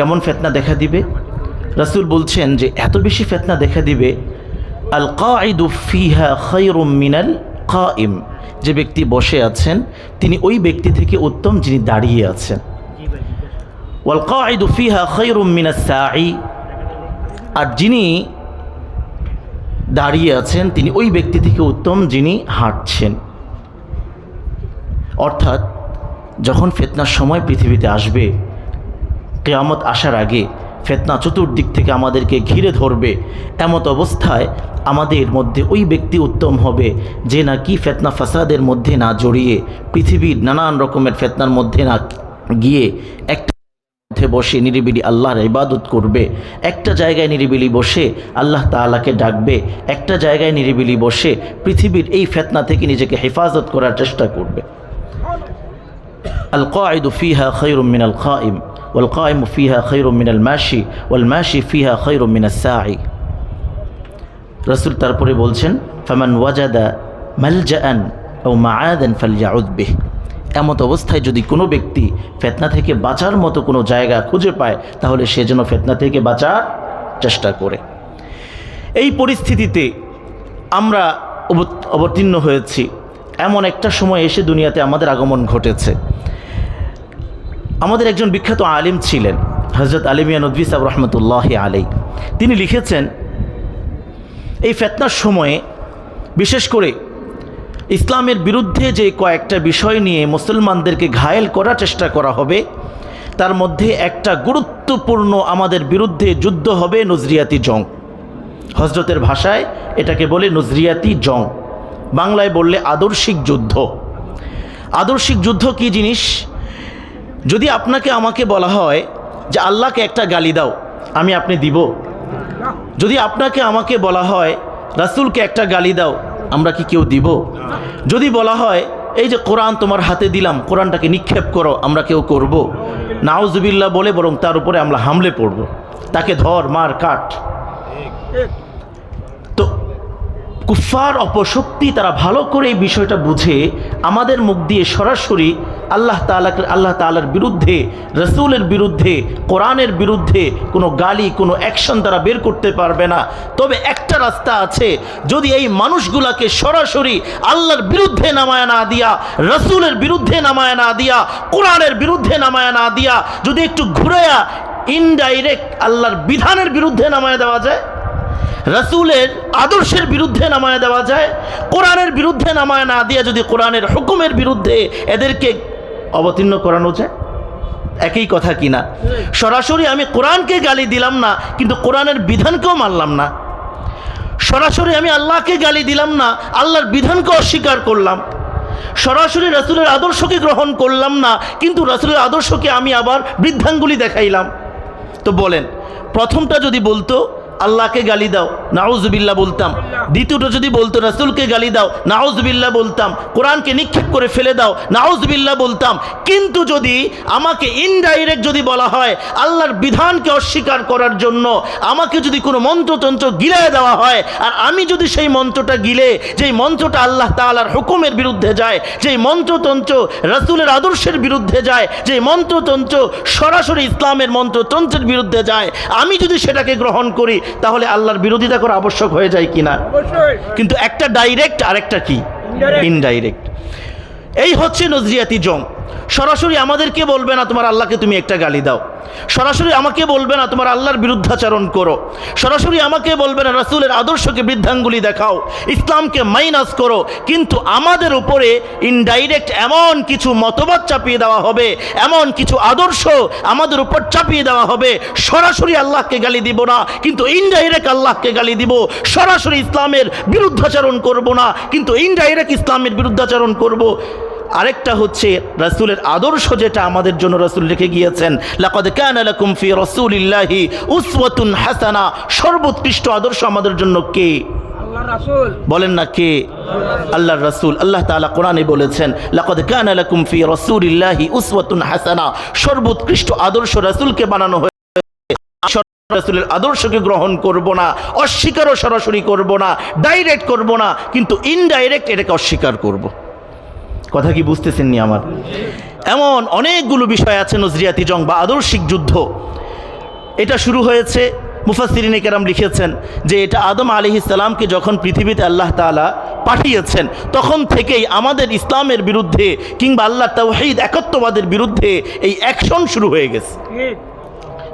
কেমন ফেতনা দেখা দিবে? রাসূল বলছেন যে, এত বেশি ফেতনা দেখা দিবে আল কাঈদু ফিহা খায়রুম মিনাল কাইম যে ব্যক্তি বসে আছেন, তিনি ওই ব্যক্তি থেকে উত্তম যিনি দাঁড়িয়ে আছেন। ওয়াল কাঈদু ফিহা খায়রুম মিনাস সাঈ। আর যিনি দাঁড়িয়ে আছেন, তিনি ওই ব্যক্তি থেকে উত্তম যিনি হাঁটছেন। অর্থাৎ, যখন ফেতনার সময় পৃথিবীতে আসবে কেয়ামত আসার আগে ফেতনা চতুর্দিক থেকে আমাদেরকে ঘিরে ধরবে। এমত অবস্থায় আমাদের মধ্যে ওই ব্যক্তি উত্তম হবে যে নাকি ফেতনা ফাসাদের মধ্যে না জড়িয়ে, পৃথিবীর নানান রকমের ফেতনার মধ্যে না গিয়ে একটা মধ্যে বসে নিরিবিলি আল্লাহর ইবাদত করবে। একটা জায়গায় নিরিবিলি বসে আল্লাহ তাআলাকে ডাকবে। একটা জায়গায় নিরিবিলি বসে পৃথিবীর এই ফেতনা থেকে নিজেকে হেফাজত করার চেষ্টা করবে। القاعد فيها خير من القائم والقائم فيها خير من الماشي والماشي فيها خير من الساعي রসুল তারপরে বলছেন ফামান ওয়াজাদা মালজাআন ও মাআদান ফালইয়াউদ বিহ এমত অবস্থায় যদি কোনো ব্যক্তি ফেতনা থেকে বাঁচার মতো কোনো জায়গা খুঁজে পায় তাহলে সে যেন ফেতনা থেকে বাঁচার চেষ্টা করে এই পরিস্থিতিতে আমরা অব- অবতীর্ণ হয়েছি এমন একটা সময় এসে দুনিয়াতে আমাদের আগমন ঘটেছে আমাদের একজন বিখ্যাত আলিম ছিলেন হজরত আলিমিয়া নদী সাহেব রহমতুল্লাহ আলাই তিনি লিখেছেন, এই ফেতনার সময়ে বিশেষ করে ইসলামের বিরুদ্ধে যে কয়েকটা বিষয় নিয়ে মুসলমানদেরকে ঘায়েল করার চেষ্টা করা হবে, তার মধ্যে একটা গুরুত্বপূর্ণ আমাদের বিরুদ্ধে যুদ্ধ হবে নজরিয়াতি জং। হজরতের ভাষায় এটাকে বলে নজরিয়াতি জং। বাংলায় বললে আদর্শিক যুদ্ধ। আদর্শিক যুদ্ধ কি জিনিস? যদি আপনাকে আমাকে বলা হয় যে আল্লাহকে একটা গালি দাও, আমি আপনি দিব। যদি আপনাকে আমাকে বলা হয় রাসূলকে একটা গালি দাও, আমরা কি কেউ দিব? যদি বলা হয়, এই যে কোরআন তোমার হাতে দিলাম, কোরআনটাকে নিক্ষেপ করো, আমরা কেউ করব? নাউজুবিল্লাহ বলে, বরং তার উপরে আমরা হামলে পড়ব। তাকে ধর, মার, কাট। কুফার অপশক্তি তারা ভালো করে এই বিষয়টা বুঝে, আমাদের মুখ দিয়ে সরাসরি আল্লাহ তালাকে আল্লাহ তালার বিরুদ্ধে, রসুলের বিরুদ্ধে, কোরআনের বিরুদ্ধে কোনো গালি, কোনো অ্যাকশন তারা বের করতে পারবে না। তবে একটা রাস্তা আছে, যদি এই মানুষগুলাকে সরাসরি আল্লাহর বিরুদ্ধে নামায় না দিয়া, রসুলের বিরুদ্ধে নামায় না দিয়া, কোরআনের বিরুদ্ধে নামায় না দিয়া, যদি একটু ঘুরেয়া ইনডাইরেক্ট আল্লাহর বিধানের বিরুদ্ধে নামায় দেওয়া যায়? রসুলের আদর্শের বিরুদ্ধে নামায় দেওয়া যায়, কোরআনের বিরুদ্ধে নামায় না দিয়ে যদি কোরআনের হুকুমের বিরুদ্ধে এদেরকে অবতীর্ণ করানো যায়? একই কথা কিনা সরাসরি আমি কোরআনকে গালি দিলাম না, কিন্তু কোরআনের বিধানকেও মানলাম না। সরাসরি আমি আল্লাহকে গালি দিলাম না, আল্লাহর বিধানকে অস্বীকার করলাম। সরাসরি রাসুলের আদর্শকে গ্রহণ করলাম না, কিন্তু রাসুলের আদর্শকে আমি আবার বৃদ্ধাঙ্গুলি দেখাইলাম। তো বলেন, প্রথমটা যদি বলতো আল্লাহকে গালি দাও। নাউজবিল্লা বলতাম। দ্বিতীয়টা যদি বলতো, রাসুলকে গালি দাও নাউজবিল্লা বলতাম। কোরআনকে নিক্ষেপ করে ফেলে দাও নাউজবিল্লা বলতাম। কিন্তু যদি আমাকে ইনডাইরেক্ট যদি বলা হয়, আল্লাহর বিধানকে অস্বীকার করার জন্য আমাকে যদি কোনো মন্ত্রতন্ত্র গিলায় দেওয়া হয়, আর আমি যদি সেই মন্ত্রটা গিলে, যেই মন্ত্রটা আল্লাহ তাআলার হুকুমের বিরুদ্ধে যায়, যেই মন্ত্রতন্ত্র রাসূলের আদর্শের বিরুদ্ধে যায়, যেই মন্ত্রতন্ত্র সরাসরি ইসলামের মন্ত্রতন্ত্রের বিরুদ্ধে যায়, আমি যদি সেটাকে গ্রহণ করি তাহলে আল্লাহর বিরোধিতা করা আবশ্যক হয়ে যায় কিনা? কিন্তু একটা ডাইরেক্ট আর একটা কি? ইনডাইরেক্ট এই হচ্ছে নজরিয়াতি জং। সরাসরি আমাদেরকে বলবে না তোমার আল্লাহকে তুমি একটা গালি দাও? সরাসরি আমাকে বলবে না তোমার আল্লাহর বিরুদ্ধাচরণ করো? সরাসরি আমাকে বলবে না রাসূলের আদর্শকে বৃদ্ধাঙ্গুলি দেখাও, ইসলামকে মাইনাস করো, কিন্তু আমাদের উপরে ইনডাইরেক্ট এমন কিছু মতবাদ চাপিয়ে দেওয়া হবে, এমন কিছু আদর্শ আমাদের উপর চাপিয়ে দেওয়া হবে, সরাসরি আল্লাহকে গালি দিব না, কিন্তু ইনডাইরেক্ট আল্লাহকে গালি দিব, সরাসরি ইসলামের বিরুদ্ধাচরণ করব না, কিন্তু ইনডাইরেক্ট ইসলামের বিরুদ্ধাচরণ করব। আরেকটা হচ্ছে রাসূলের আদর্শ যেটা আমাদের জন্য রাসূল রেখে গিয়েছেন। লাকাদ কানা লাকুম ফি রাসূলিল্লাহি উসওয়াতুন হাসানা। সর্বোৎকৃষ্ট আদর্শ আমাদের জন্য কে? বলেন না কে? আল্লাহর রাসূল। আল্লাহ তাআলা কোরআনে বলেছেন লাকাদ কানা লাকুম ফি রাসূলিল্লাহি উসওয়াতুন হাসানা। সর্বোৎকৃষ্ট আদর্শ রাসূলকে বানানো হয়েছে। রাসূলের আদর্শকে গ্রহণ করব না অস্বীকারও সরাসরি করব না ডাইরেক্ট করব না কিন্তু ইনডাইরেক্ট এটাকে অস্বীকার করব। কথা কি বুঝতেছেননি আমার? এমন অনেকগুলো বিষয় আছে নজরিয়াতি জং বা আদর্শিক যুদ্ধ। এটা শুরু হয়েছে মুফাসিরিন কেরাম লিখেছেন যে এটা আদম আলি ইসলামকে যখন পৃথিবীতে আল্লাহ তাআলা পাঠিয়েছেন, তখন থেকেই আমাদের ইসলামের বিরুদ্ধে কিংবা আল্লাহ তাওহীদ একত্ববাদের বিরুদ্ধে এই অ্যাকশন শুরু হয়ে গেছে।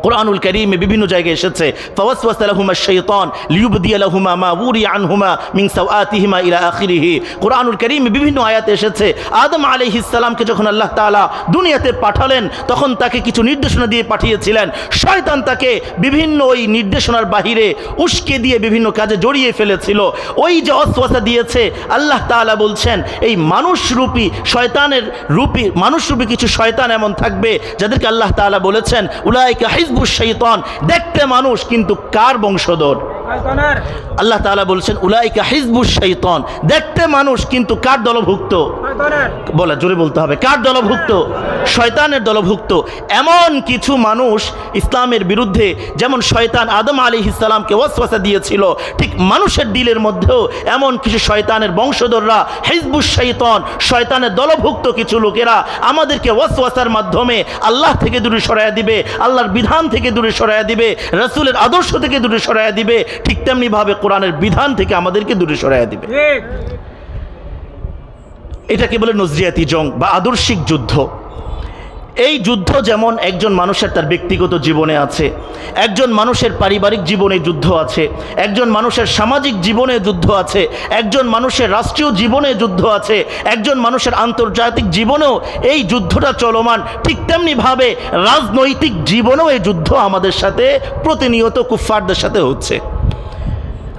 কোরআনুল করিমে বিভিন্ন জায়গায় এসেছে, ফাওয়াসওয়াসা লাহুমা শাইতান লিয়ুবদিয়া লাহুমা মা উরি আনহুমা মিন সাওআতিহিমা ইলা আখিরিহি। কোরআনুল করিমে বিভিন্ন আয়াতে এসেছে, আদম আলাইহিস সালামকে যখন আল্লাহ তাআলা দুনিয়াতে পাঠালেন, তখন তাকে কিছু নির্দেশনা দিয়ে পাঠিয়েছিলেন। শয়তান তাকে বিভিন্ন ওই নির্দেশনার বাহিরে উস্কে দিয়ে বিভিন্ন কাজে জড়িয়ে ফেলেছিল। ওই যে অস্ওয়াসা দিয়েছে, আল্লাহ তাআলা বলছেন, এই মানুষরূপী শয়তানের রূপী, মানুষরূপী কিছু শয়তান এমন থাকবে, যাদেরকে আল্লাহ তাআলা বলেছেন, উলাইকা শাইতান। দেখতে মানুষ কিন্তু কার বংশধর? আল্লাহ তালা বলছেন উলাইকা শাইতান। দেখতে মানুষ কিন্তু কার দলভুক্ত? বলা জোরে বলতে হবে। কার দলভুক্ত? শয়তানের দলভুক্ত। এমন কিছু মানুষ ইসলামের বিরুদ্ধে যেমন শয়তান আদম আলী ইসলামকে ওয়াসওয়াসা দিয়েছিল ঠিক মানুষের দিলের মধ্যেও এমন কিছু শয়তানের বংশধররা হিজবুশ শৈতান শয়তানের দলভুক্ত কিছু লোকেরা আমাদেরকে ওয়াসওয়াসার মাধ্যমে আল্লাহ থেকে দূরে সরাইয়া দিবে আল্লাহর বিধান থেকে দূরে সরাইয়া দিবে রসুলের আদর্শ থেকে দূরে সরাইয়া দিবে ঠিক তেমনিভাবে কোরআনের বিধান থেকে আমাদেরকে দূরে সরাইয়া দিবে। এটাকে বলে নজরিয়াতি জং বা আদর্শিক যুদ্ধ। এই যুদ্ধ যেমন একজন মানুষের তার ব্যক্তিগত জীবনে আছে, একজন মানুষের পারিবারিক জীবনে যুদ্ধ আছে, একজন মানুষের সামাজিক জীবনে যুদ্ধ আছে, একজন মানুষের রাষ্ট্রীয় জীবনে যুদ্ধ আছে, একজন মানুষের আন্তর্জাতিক জীবনেও এই যুদ্ধটা চলমান। ঠিক তেমনিভাবে রাজনৈতিক জীবনেও এই যুদ্ধ আমাদের সাথে প্রতিনিয়ত কুফফারদের সাথে হচ্ছে।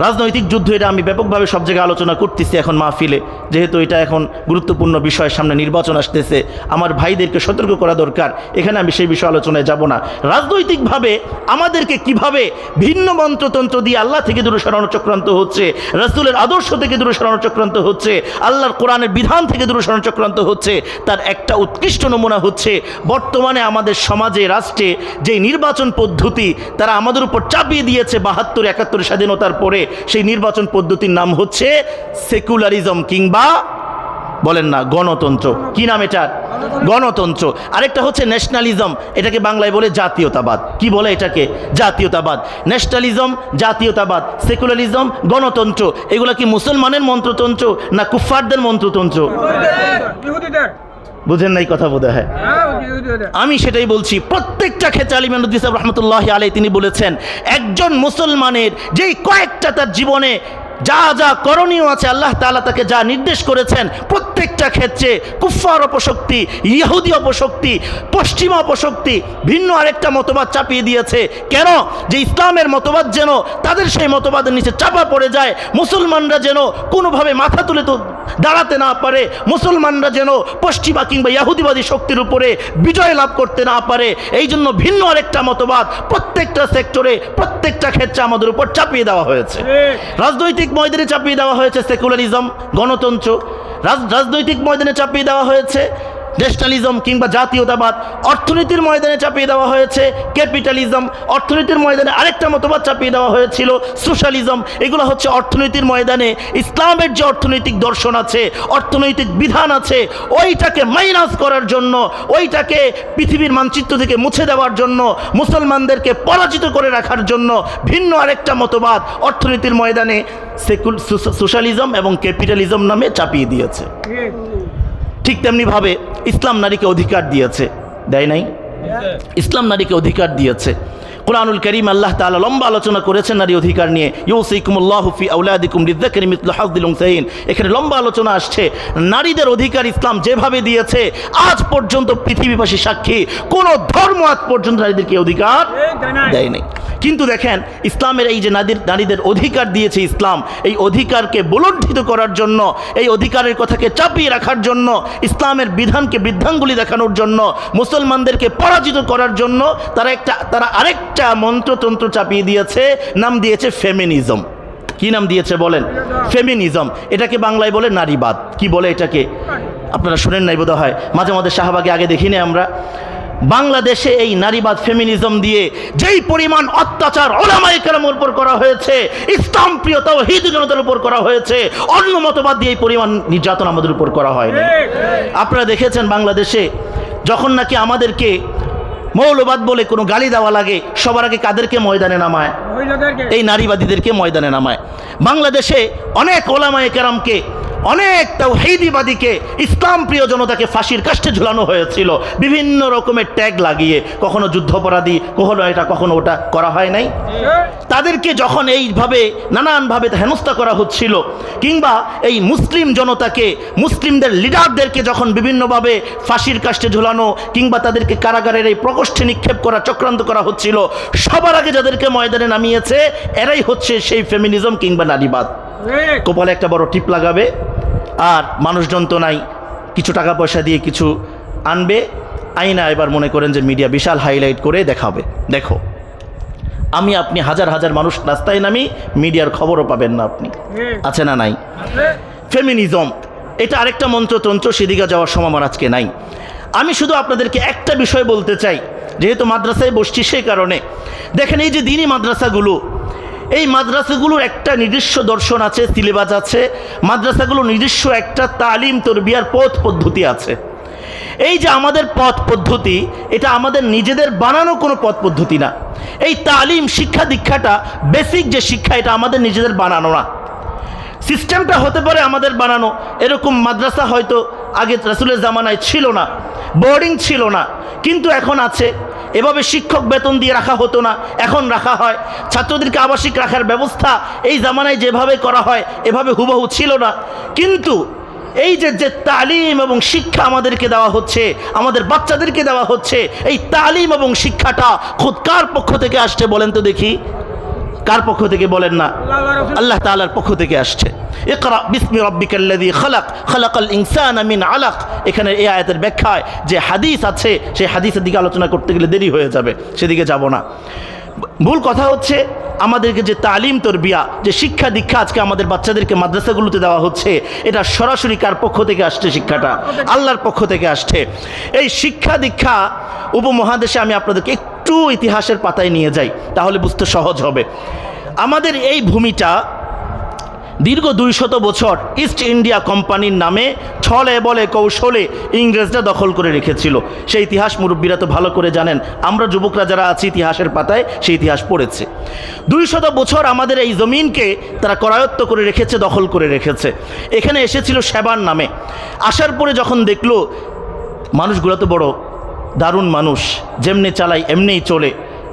রাজনৈতিক যুদ্ধ, এটা আমি ব্যাপকভাবে সব জায়গায় আলোচনা করতেছি এখন মাহফিলে। যেহেতু এটা এখন গুরুত্বপূর্ণ বিষয়, সামনে নির্বাচন আসতেছে, আমার ভাইদেরকে সতর্ক করা দরকার। এখানে আমি সেই বিষয় আলোচনায় যাব না। রাজনৈতিকভাবে আমাদেরকে কীভাবে ভিন্ন মন্ত্রতন্ত্র দিয়ে আল্লাহ থেকে দূরে সরানো চক্রান্ত হচ্ছে, রসুলের আদর্শ থেকে দূরে সরানো চক্রান্ত হচ্ছে, আল্লাহর কোরআনের বিধান থেকে দূরে সরানো চক্রান্ত হচ্ছে, তার একটা উৎকৃষ্ট নমুনা হচ্ছে, বর্তমানে আমাদের সমাজে, রাষ্ট্রে যে নির্বাচন পদ্ধতি, তারা আমাদের উপর চাপিয়ে দিয়েছে বাহাত্তর, একাত্তর স্বাধীনতার পরে সেই নির্বাচন পদ্ধতির নাম হচ্ছে সেকুলারিজম কিংবা বলেন না, গণতন্ত্র। কি নাম এটার? গণতন্ত্র। আরেকটা হচ্ছে ন্যাশনালিজম, এটাকে বাংলায় বলে জাতীয়তাবাদ। কি বলে এটাকে? জাতীয়তাবাদ। ন্যাশনালিজম, জাতীয়তাবাদ। সেকুলারিজম, গণতন্ত্র। এগুলো কি মুসলমানের মন্ত্রতন্ত্র না কুফফারদের মন্ত্রতন্ত্র? বুঝেন নাই কথা বোধ হয় আমি সেটাই বলছি প্রত্যেকটা ক্ষেত্রে আলী সাহেব রহমতুল্লাহ আলাই তিনি বলেছেন একজন মুসলমানের যেই কয়েকটা তার জীবনে যা যা করণীয় আছে, আল্লাহ তাআলা তাকে যা নির্দেশ করেছেন, প্রত্যেকটা ক্ষেত্রে কুফফার অপশক্তি, ইহুদি অপশক্তি, পশ্চিমা অপশক্তি, ভিন্ন আরেকটা মতবাদ চাপিয়ে দিয়েছে। কেন? যে ইসলামের মতবাদ যেন তাদের সেই মতবাদের নিচে চাপা পড়ে যায়, মুসলমানরা যেন কোনোভাবে মাথা তুলে তো দাঁড়াতে না পারে, মুসলমানরা যেন পশ্চিমা কিংবা ইয়াহুদিবাদী শক্তির উপরে বিজয় লাভ করতে না পারে এই জন্য ভিন্ন আরেকটা মতবাদ প্রত্যেকটা সেক্টরে প্রত্যেকটা ক্ষেত্রে আমাদের উপর চাপিয়ে দেওয়া হয়েছে। রাজনৈতিক ময়দানে চাপিয়ে দেওয়া হয়েছে সেকুলারিজম গণতন্ত্র। রাজনৈতিক ময়দানে চাপিয়ে দেওয়া হয়েছে ন্যাশনালিজম কিংবা জাতীয়তাবাদ অর্থনীতির ময়দানে চাপিয়ে দেওয়া হয়েছে। ক্যাপিটালিজম অর্থনীতির ময়দানে আরেকটা মতবাদ চাপিয়ে দেওয়া হয়েছিল সোশ্যালিজম এগুলো হচ্ছে অর্থনীতির ময়দানে ইসলামের যে অর্থনৈতিক দর্শন আছে, অর্থনৈতিক বিধান আছে, ওইটাকে মাইনাস করার জন্য, ওইটাকে পৃথিবীর মানচিত্র থেকে মুছে দেওয়ার জন্য, মুসলমানদেরকে পরাজিত করে রাখার জন্য ভিন্ন আরেকটা মতবাদ অর্থনীতির ময়দানে সেকুল সোশ্যালিজম এবং ক্যাপিটালিজম নামে চাপিয়ে দিয়েছে। ঠিক তেমনিভাবে ইসলাম নারীকে অধিকার দিয়েছে দেয় নাই? ইসলাম নারীকে অধিকার দিয়েছে। কোরআনুল করিম আল্লাহ তাআলা লম্বা আলোচনা করেছেন নারী অধিকার নিয়ে। ইউসিকুমুল্লাহু ফি আউলাদিকুম হাযযিল উনসাইন। এখানে লম্বা আলোচনা আসছে। নারীদের অধিকার ইসলাম যেভাবে দিয়েছে, আজ পর্যন্ত পৃথিবীবাসী সাক্ষী। কোনো ধর্ম আজ পর্যন্ত নারীদেরকে অধিকার দেয় নাই কিন্তু দেখেন, ইসলামের এই যে নারীর, নারীদের অধিকার দিয়েছে ইসলাম, এই অধিকারকে বুলণ্ঠিত করার জন্য, এই অধিকারের কথাকে চাপিয়ে রাখার জন্য, ইসলামের বিধানকে বৃদ্ধাঙ্গুলি দেখানোর জন্য, মুসলমানদেরকে পরাজিত করার জন্য, তারা একটা, তারা আরেকটা মন্ত্রতন্ত্র চাপিয়ে দিয়েছে নাম দিয়েছে ফেমিনিজম কি নাম দিয়েছে বলেন? ফেমিনিজম এটাকে বাংলায় বলে নারীবাদ। কি বলে এটাকে? আপনারা শুনেন নাই বোধ হয় মাঝে মাঝে শাহবাগে আগে দেখি দেখিনি আমরা। বাংলাদেশে এই নারীবাদ ফেমিনিজম দিয়ে যেই পরিমাণ অত্যাচার ওলামাই কেরামের উপর করা হয়েছে ইসলাম প্রিয়তা ও হিন্দু জনতার উপর করা হয়েছে অন্য মতবাদ দিয়ে এই পরিমাণ নির্যাতন আমাদের উপর করা হয়নি। আপনারা দেখেছেন বাংলাদেশে যখন নাকি আমাদেরকে মৌলবাদ বলে কোনো গালি দেওয়া লাগে সবার আগে কাদেরকে ময়দানে নামায়? এই নারীবাদীদেরকে ময়দানে নামায়। বাংলাদেশে অনেক ওলামায় কেরামকে অনেক তাওহীদিবাদীকে ইসলাম প্রিয় জনতাকে ফাঁসির কাষ্টে ঝুলানো হয়েছিল। বিভিন্ন রকমের ট্যাগ লাগিয়ে, কখনো যুদ্ধাপরাধী, কখনো এটা, কখনো ওটা করা হয় নাই। তাদেরকে যখন এইভাবে, নানানভাবে হেনস্থা করা হচ্ছিল, কিংবা এই মুসলিম জনতাকে, মুসলিমদের লিডারদেরকে যখন বিভিন্নভাবে ফাঁসির কাষ্টে ঝুলানো, কিংবা তাদেরকে কারাগারের এই প্রকোষ্ঠে নিক্ষেপ করা, চক্রান্ত করা হচ্ছিল, সবার আগে যাদেরকে ময়দানে নামিয়েছে, এরাই হচ্ছে সেই ফেমিনিজম কিংবা নারীবাদ। কপালে একটা বড় টিপ লাগাবে আর মানুষজন তো নাই কিছু টাকা পয়সা দিয়ে কিছু আনবে। আইনা এবার মনে করেন যে মিডিয়া বিশাল হাইলাইট করে দেখাবে। দেখো আমি আপনি হাজার হাজার মানুষ রাস্তায় নামি মিডিয়ার খবরও পাবেন না আপনি। আছে না নাই? ফেমিনিজম এটা আরেকটা মন্ত্রতন্ত্র সেদিকে যাওয়ার সময় আমার আজকে নাই। আমি শুধু আপনাদেরকে একটা বিষয় বলতে চাই যেহেতু মাদ্রাসায় বসছি সেই কারণে। দেখেন এই যে দিনই মাদ্রাসাগুলো এই মাদ্রাসাগুলোর একটা নিজস্ব দর্শন আছে সিলেবাস আছে। মাদ্রাসাগুলো নিজস্ব একটা তালিম, তরবিয়ার পথ পদ্ধতি আছে। এই যে আমাদের পথ পদ্ধতি, এটা আমাদের নিজেদের বানানো কোনো পথ পদ্ধতি না। এই তালিম, শিক্ষা, দীক্ষাটা বেসিক যে শিক্ষা, এটা আমাদের নিজেদের বানানো না। সিস্টেমটা হতে পারে আমাদের বানানো। এরকম মাদ্রাসা হয়তো আগে রাসুলের জামানায় ছিল না বোর্ডিং ছিল না, কিন্তু এখন আছে। এভাবে শিক্ষক বেতন দিয়ে রাখা হতো না এখন রাখা হয়। ছাত্রদেরকে আবাসিক রাখার ব্যবস্থা এই জামানায় যেভাবে করা হয় এভাবে হুবহু ছিল না। কিন্তু এই যে যে তালিম এবং শিক্ষা আমাদেরকে দেওয়া হচ্ছে আমাদের বাচ্চাদেরকে দেওয়া হচ্ছে এই তালিম এবং শিক্ষাটা খুদ কার পক্ষ থেকে আসছে বলেন তো দেখি। কার পক্ষ থেকে বলেন না? আল্লাহ তাআলার পক্ষ থেকে আসছে। ইকরা বিসমি রব্বিকাল্লাযী খালাক, খালাকাল ইনসানা মিন আলাক। এখানে এই আয়াতের ব্যাখ্যায় যে হাদিস আছে, সেই হাদিসের দিকে আলোচনা করতে গেলে দেরি হয়ে যাবে, সেদিকে যাব না। মূল কথা হচ্ছে, আমাদেরকে যে তালিম তরবিয়া, যে শিক্ষা দীক্ষা আজকে আমাদের বাচ্চাদেরকে মাদ্রাসাগুলোতে দেওয়া হচ্ছে, এটা সরাসরি কার পক্ষ থেকে আসছে শিক্ষাটা? আল্লাহর পক্ষ থেকে আসছে। এই শিক্ষা দীক্ষা উপমহাদেশে আমি আপনাদেরকে একটু ইতিহাসের পাতায় নিয়ে যাই, তাহলে বুঝতে সহজ হবে। আমাদের এই ভূমিটা দীর্ঘ দুইশত বছর ইস্ট ইন্ডিয়া কোম্পানির নামে ছলে বলে কৌশলে ইংরেজরা দখল করে রেখেছিল। সেই ইতিহাস মুরব্বীরা তো ভালো করে জানেন, আমরা যুবকরা যারা আছি ইতিহাসের পাতায় সেই ইতিহাস পড়েছে। দুইশত বছর আমাদের এই জমিনকে তারা করায়ত্ত করে রেখেছে, দখল করে রেখেছে। এখানে এসেছিল সেবার নামে। আসার পরে যখন দেখল, মানুষগুলো তো বড়, দারুণ মানুষ, যেমনি চালায়, এমনিই চলে।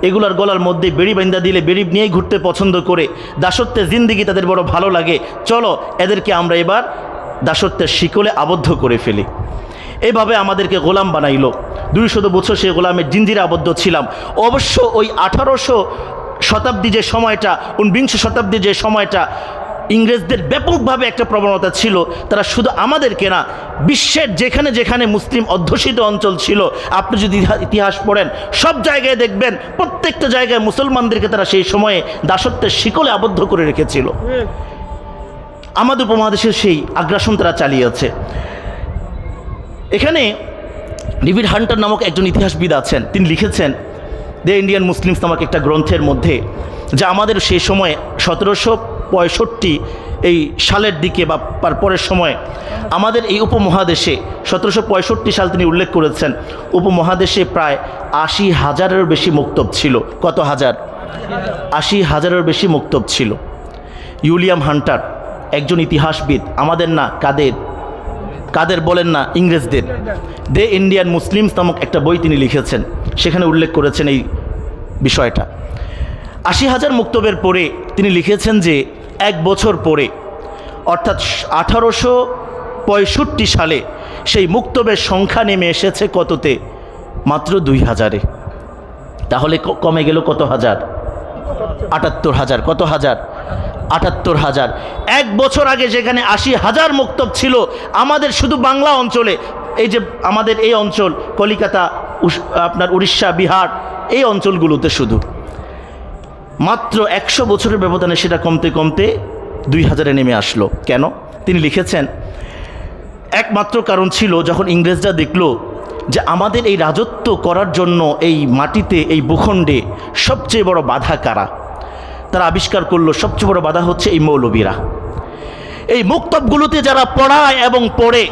এগুলার গলার মধ্যে বেড়ি বাইন্দা দিলে বেড়ি নিয়েই ঘুরতে পছন্দ করে। দাসত্বের জিন্দিগি তাদের বড় ভালো লাগে। চলো, এদেরকে আমরা এবার দাসত্বের শিকলে আবদ্ধ করে ফেলি। এভাবে আমাদেরকে গোলাম বানাইলো। দুইশত বছর সে গোলামের জিন্দিরে আবদ্ধ ছিলাম। অবশ্য ওই আঠারোশো শতাব্দী যে সময়টা, উনবিংশ শতাব্দী যে সময়টা ইংরেজদের ব্যাপকভাবে একটা প্রবণতা ছিল। তারা শুধু আমাদেরকে না, বিশ্বের যেখানে যেখানে মুসলিম অধ্যুষিত অঞ্চল ছিল, আপনি যদি ইতিহাস পড়েন, সব জায়গায় দেখবেন প্রত্যেকটা জায়গায় মুসলমানদেরকে তারা সেই সময়ে দাসত্বের শিকলে আবদ্ধ করে রেখেছিল। আমাদের উপমহাদেশের সেই আগ্রাসন তারা চালিয়েছে। এখানে ডেভিড হান্টার নামক একজন ইতিহাসবিদ আছেন। তিনি লিখেছেন, দ্য ইন্ডিয়ান মুসলিমস নামক একটা গ্রন্থের মধ্যে, যে আমাদের সেই সময়ে সতেরোশো পঁয়ষট্টি এই সালের দিকে বা পরের সময় আমাদের এই উপমহাদেশে সতেরোশো পঁয়ষট্টি সাল তিনি উল্লেখ করেছেন, উপমহাদেশে প্রায় আশি হাজারেরও বেশি মুক্তব ছিল। কত হাজার? আশি হাজারের বেশি মুক্তব ছিল। ইউলিয়াম হান্টার একজন ইতিহাসবিদ, আমাদের না কাদের? কাদের বলেন না, ইংরেজদের। দে ইন্ডিয়ান মুসলিমস নামক একটা বই তিনি লিখেছেন, সেখানে উল্লেখ করেছেন এই বিষয়টা। আশি হাজার মুক্তবের পরে তিনি লিখেছেন যে এক বছর পরে, অর্থাৎ আঠারোশো পঁয়ষট্টি সালে সেই মুক্তবের সংখ্যা নেমে এসেছে কততে? মাত্র দুই হাজারে। তাহলে কমে গেল কত হাজার? আটাত্তর হাজার। কত হাজার? আটাত্তর হাজার। এক বছর আগে যেখানে আশি হাজার মুক্তব ছিল, আমাদের শুধু বাংলা অঞ্চলে, এই যে আমাদের এই অঞ্চল, কলিকাতা আপনার উড়িষ্যা, বিহার, এই অঞ্চলগুলোতে শুধু। মাত্র একশো বছরের ব্যবধানে সেটা কমতে কমতে দুই হাজারে নেমে আসলো। কেন? তিনি লিখেছেন, একমাত্র কারণ ছিল যখন ইংরেজরা দেখল যে আমাদের এই রাজত্ব করার জন্য এই মাটিতে, এই ভূখণ্ডে সবচেয়ে বড় বাধা কারা? তারা আবিষ্কার করল, সবচেয়ে বড় বাধা হচ্ছে এই মৌলবীরা। এই মুক্তবগুলোতে যারা পড়ায় এবং পড়ে,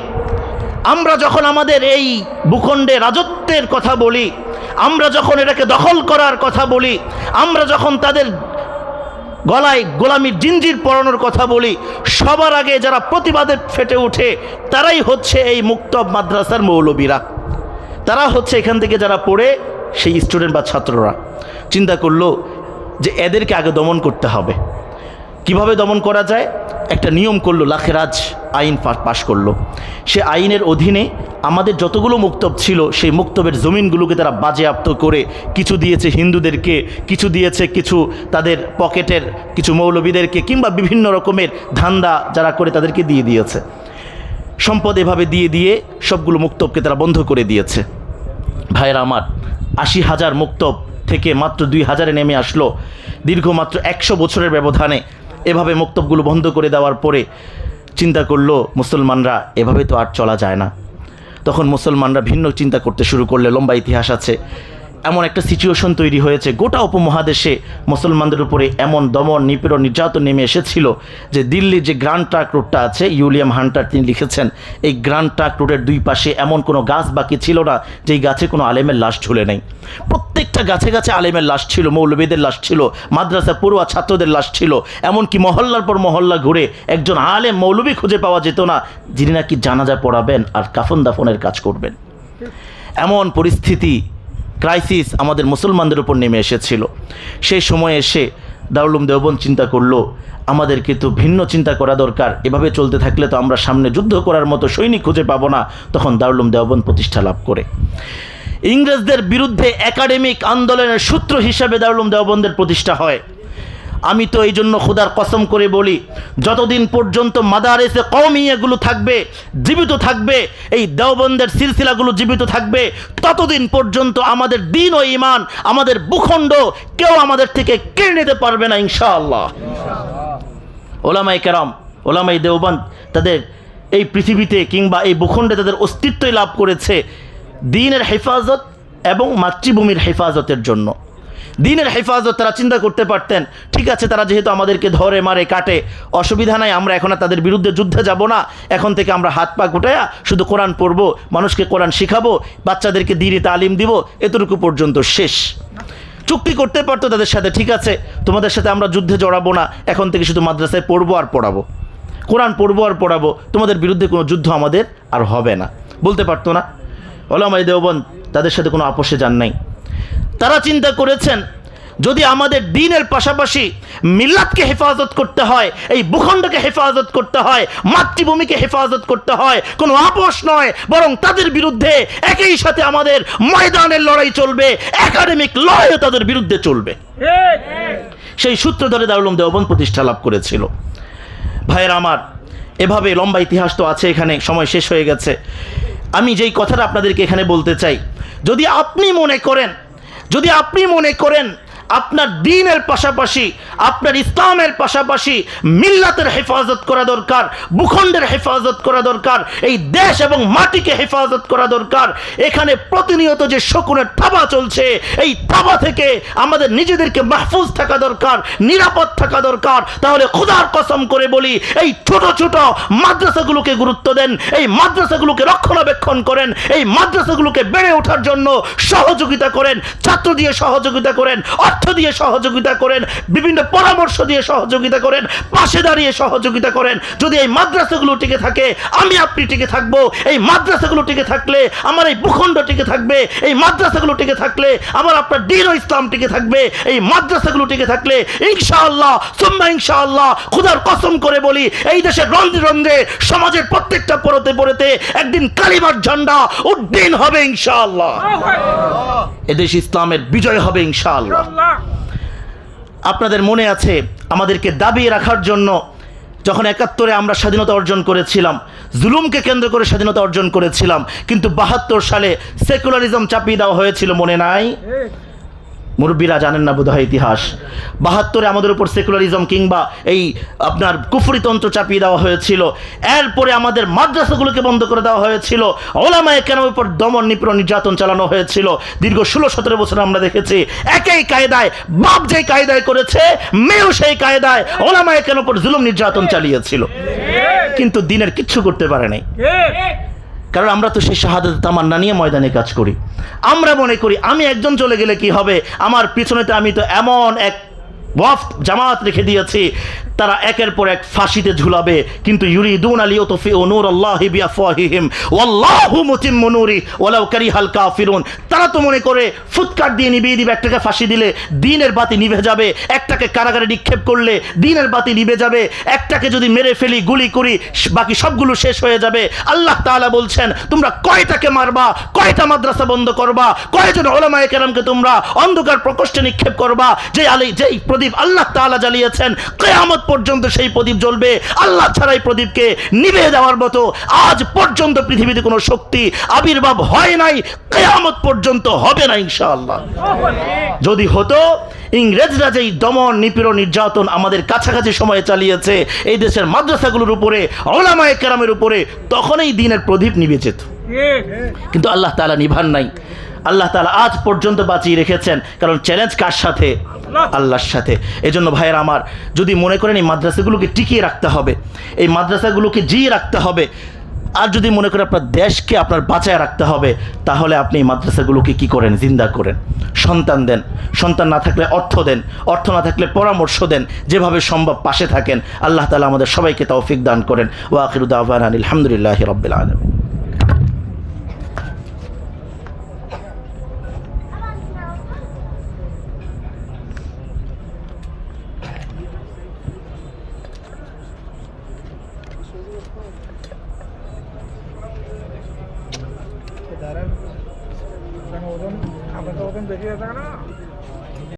আমরা যখন আমাদের এই ভূখণ্ডে রাজত্বের কথা বলি আমরা যখন এটাকে দখল করার কথা বলি, আমরা যখন তাদের গলায় গোলামির জিঞ্জির পরানোর কথা বলি, সবার আগে যারা প্রতিবাদে ফেটে ওঠে তারাই হচ্ছে এই মুক্ত মাদ্রাসার মৌলবীরা। তারা হচ্ছে এখান থেকে যারা পড়ে, সেই স্টুডেন্ট বা ছাত্ররা। চিন্তা করল যে এদেরকে আগে দমন করতে হবে। কীভাবে দমন করা যায়? একটা নিয়ম করল, লাখেরাজ আইন পাশ করল। সে আইনের অধীনে আমাদের যতগুলো মুক্তব ছিল, সেই মুক্তবের জমিনগুলোকে তারা বাজেয়াপ্ত করে কিছু দিয়েছে হিন্দুদেরকে, কিছু দিয়েছে কিছু তাদের পকেটের, কিছু মৌলবীদেরকে, কিংবা বিভিন্ন রকমের ধান্দা যারা করে তাদেরকে দিয়ে দিয়েছে। সম্পদ এভাবে দিয়ে দিয়ে সবগুলো মুক্তবকে তারা বন্ধ করে দিয়েছে। ভাইয়েরা আমার, আশি হাজার মুক্তব থেকে মাত্র দুই হাজারে নেমে আসলো। দীর্ঘ মাত্র একশো বছরের ব্যবধানে এভাবে মক্তবগুলো বন্ধ করে দেওয়ার পরে চিন্তা করল, মুসলমানরা, এভাবে তো আর চলা যায় না। তখন মুসলমানরা ভিন্ন চিন্তা করতে শুরু করলে, লম্বা ইতিহাস আছে। এমন একটা সিচুয়েশন তৈরি হয়েছে। গোটা উপমহাদেশে মুসলমানদের উপরে এমন দমন, নিপীড়ন, নির্যাতন নেমে এসেছিল যে দিল্লির যে গ্র্যান্ড ট্রাক রোডটা আছে ইউলিয়াম হান্টার তিনি লিখেছেন, এই গ্রান্ড ট্রাক রোডের দুই পাশে এমন কোনো গাছ বাকি ছিল না, যেই গাছে কোনো আলেমের লাশ ঝুলে নেই। প্রত্যেকটা গাছে গাছে আলেমের লাশ ছিল, মৌলবীদের লাশ ছিল, মাদ্রাসা পড়ুয়া ছাত্রদের লাশ ছিল, এমনকি মহল্লার পর মহল্লা ঘুরে একজন আলেম মৌলবী খুঁজে পাওয়া যেত না, যিনি নাকি জানাজা পড়াবেন আর কাফন দাফনের কাজ করবেন। এমন পরিস্থিতি ক্রাইসিস আমাদের মুসলমানদের উপর নেমে এসেছিল। সেই সময় এসে দারুলুম দেওবন চিন্তা করল, আমাদের কিন্তু ভিন্ন চিন্তা করা দরকার। এভাবে চলতে থাকলে তো আমরা সামনে যুদ্ধ করার মতো সৈনিক খুঁজে পাবো না, তখন দারুলুম দেওবন প্রতিষ্ঠা লাভ করে। ইংরেজদের বিরুদ্ধে একাডেমিক আন্দোলনের সূত্র হিসাবে দারুলুম দেওবন্দের প্রতিষ্ঠা হয়। আমি তো এই জন্য খোদার কসম করে বলি, যতদিন পর্যন্ত মাদারেসে কমই এগুলো থাকবে, জীবিত থাকবে, এই দেওবন্দের সিলসিলাগুলো জীবিত থাকবে, ততদিন পর্যন্ত আমাদের দিন ও ইমান আমাদের ভূখণ্ড কেউ আমাদের থেকে কেড়ে নিতে পারবে না ইনশাআল্লাহ। ওলামাই কেরাম ওলামাই দেওবন্দ তাদের এই পৃথিবীতে কিংবা এই ভূখণ্ডে তাদের অস্তিত্বই লাভ করেছে দিনের হেফাজত এবং মাতৃভূমির হেফাজতের জন্য। দিনের হেফাজত তারা চিন্তা করতে পারতেন। ঠিক আছে, তারা যেহেতু আমাদেরকে ধরে, মারে, কাটে, অসুবিধা নাই, আমরা এখন তাদের বিরুদ্ধে যুদ্ধে যাব না। এখন থেকে আমরা হাত পা গুটায়া শুধু কোরআন পড়ব, মানুষকে কোরআন শিখাবো, বাচ্চাদেরকে দিনে তালিম দিব, এতটুকু পর্যন্ত শেষ। চুক্তি করতে পারতো তাদের সাথে, ঠিক আছে, তোমাদের সাথে আমরা যুদ্ধে জড়াবো না, এখন থেকে শুধু মাদ্রাসায় পড়ব আর পড়াবো। কোরআন পড়ব আর পড়াবো, তোমাদের বিরুদ্ধে কোনো যুদ্ধ আমাদের আর হবে না। বলতে পারতো না? ওলামাই দেওবন তাদের সাথে কোনো আপোষে যান নাই। তারা চিন্তা করেছেন, যদি আমাদের দিনের পাশাপাশি মিল্লাতকে হেফাজত করতে হয়, এই ভূখণ্ডকে হেফাজত করতে হয়, মাতৃভূমিকে হেফাজত করতে হয়, কোনো আপোষ নয়, বরং তাদের বিরুদ্ধে একই সাথে আমাদের ময়দানের লড়াই চলবে, একাডেমিক লড়াইও তাদের বিরুদ্ধে চলবে। সেই সূত্র ধরে দারুলম দেওবন প্রতিষ্ঠা লাভ করেছিল। ভাইয়ের আমার, এভাবে লম্বা ইতিহাস তো আছে এখানে, সময় শেষ হয়ে গেছে। আমি যেই কথাটা আপনাদেরকে এখানে বলতে চাই, যদি আপনি মনে করেন যদি আপনি মনে করেন আপনার দিনের পাশাপাশি, আপনার ইসলামের পাশাপাশি মিল্লাতের হেফাজত করা দরকার, ভূখণ্ডের হেফাজত করা দরকার, এই দেশ এবং মাটিকে হেফাজত করা দরকার। এখানে প্রতিনিয়ত যে শকুনের থাবা চলছে, এই থাবা থেকে আমাদের নিজেদেরকে মাহফুজ থাকা দরকার, নিরাপদ থাকা দরকার। তাহলে খোদার কসম করে বলি, এই ছোট ছোট মাদ্রাসাগুলোকে গুরুত্ব দেন, এই মাদ্রাসাগুলোকে রক্ষণাবেক্ষণ করেন, এই মাদ্রাসাগুলোকে বেড়ে ওঠার জন্য সহযোগিতা করেন, ছাত্র দিয়ে সহযোগিতা করেন, অর্থ দিয়ে সহযোগিতা করেন, বিভিন্ন পরামর্শ দিয়ে সহযোগিতা করেন, পাশে দাঁড়িয়ে সহযোগিতা করেন। যদি এই মাদ্রাসাগুলো টিকে থাকে, আমি আপনি টিকে থাকব। এই মাদ্রাসাগুলো টিকে থাকলে আমার এই ভূখণ্ড টিকে থাকবে। এই মাদ্রাসাগুলো টিকে থাকলে আমার আপনার দিন ইসলাম টিকে থাকবে। এই মাদ্রাসাগুলো টিকে থাকলে ইনশাআল্লাহ, সুম্মা ইনশাআল্লাহ, খুদার কসম করে বলি, এই দেশের রন্ধ্রে রন্ধ্রে সমাজের প্রত্যেকটা পরতে পরতে একদিন কালিমার ঝান্ডা উদ্দিন হবে ইনশাআল্লাহ। এদেশ ইসলামের বিজয় হবে ইনশাআল্লাহ। আপনাদের মনে আছে আমাদেরকে দাবি রাখার জন্য যখন একাত্তরে আমরা স্বাধীনতা অর্জন করেছিলাম জুলুমকে কেন্দ্র করে স্বাধীনতা অর্জন করেছিলাম কিন্তু বাহাত্তর সালে সেকুলারিজম চাপিয়ে দেওয়া হয়েছিল মনে নাই? মুরব্বীরা জানেন না বোধহয় ইতিহাস। বাহাত্তরে আমাদের উপর সেকুলারিজম কিংবা এই আপনার কুফরিতন্ত্র চাপিয়ে দেওয়া হয়েছিল। এরপরে আমাদের মাদ্রাসাগুলোকে বন্ধ করে দেওয়া হয়েছিল। ওলামায় কেন উপর দমন নিপীড়ন নির্যাতন চালানো হয়েছিল। দীর্ঘ ষোলো সতেরো বছর আমরা দেখেছি, একই কায়দায়, বাপ যেই কায়দায় করেছে, মেয়েও সেই কায়দায় ওলামায় কেন উপর জুলুম নির্যাতন চালিয়েছিল। কিন্তু দিনের কিচ্ছু করতে পারে নাই। কারণ আমরা তো সেই শাহাদাত তামান্না নিয়ে ময়দানে কাজ করি। আমরা মনে করি, আমি একজন চলে গেলে কি হবে? আমার পিছনেতে আমি তো এমন এক ওয়াফ জামাত রেখে দিয়েছি। তারা একের পর এক ফাঁসিতে ঝুলাবে। কিন্তু তারা তো মনে করে ফুৎকার দিয়ে নিভিয়ে দিবে, একটাকে ফাঁসি দিলে দিনের বাতি নিভে যাবে, একটাকে কারাগারে নিক্ষেপ করলে দিনের বাতি নিভে যাবে, একটাকে যদি মেরে ফেলি, গুলি করি বাকি সবগুলো শেষ হয়ে যাবে। আল্লাহ তাআলা বলছেন, তোমরা কয়টাকে মারবা, কয়টা মাদ্রাসা বন্ধ করবা, কয়জন ওলামায়ে কেরামকে তোমরা অন্ধকার প্রকোষ্ঠে নিক্ষেপ করবা, যে আলী যেই প্রদীপ আল্লাহ তাআলা জ্বালিয়েছেন কেয়ামত পর্যন্ত সেই প্রদীপ জ্বলবে। আল্লাহ ছাড়াই প্রদীপকে নিভে দেওয়ার মতো আজ পর্যন্ত পৃথিবীতে কোনো শক্তি আবির্ভাব হয় নাই কেয়ামত পর্যন্ত হবে না ইনশাআল্লাহ। যদি হতো ইংরেজরা যেই দমন নিপীড়ন নির্যাতন আমাদের কাছাকাছি সময়ে চালিয়েছে এই দেশের মাদ্রাসাগুলোর উপরে ওলামায়ে কেরামের উপরে তখনই দিনের প্রদীপ নিভে যেত। কিন্তু আল্লাহ তাআলা নিভান নাই। আল্লাহ তালা আজ পর্যন্ত বাঁচিয়ে রেখেছেন। কারণ চ্যালেঞ্জ কার সাথে? আল্লাহর সাথে। এজন্য ভাইয়ের আমার, যদি মনে করেন এই মাদ্রাসাগুলোকে টিকিয়ে রাখতে হবে, এই মাদ্রাসাগুলোকে জিয়ে রাখতে হবে, আর যদি মনে করেন আপনার দেশকে আপনার বাঁচায় রাখতে হবে, তাহলে আপনি এই মাদ্রাসাগুলোকে কি করেন? জিন্দা করেন। সন্তান দেন। সন্তান না থাকলে অর্থ দেন। অর্থ না থাকলে পরামর্শ দেন। যেভাবে সম্ভব পাশে থাকেন। আল্লাহ তালা আমাদের সবাইকে তৌফিক দান করেন। ওয়াকিরুদ্দাহ আলহামদুলিল্লাহ রবিল আলম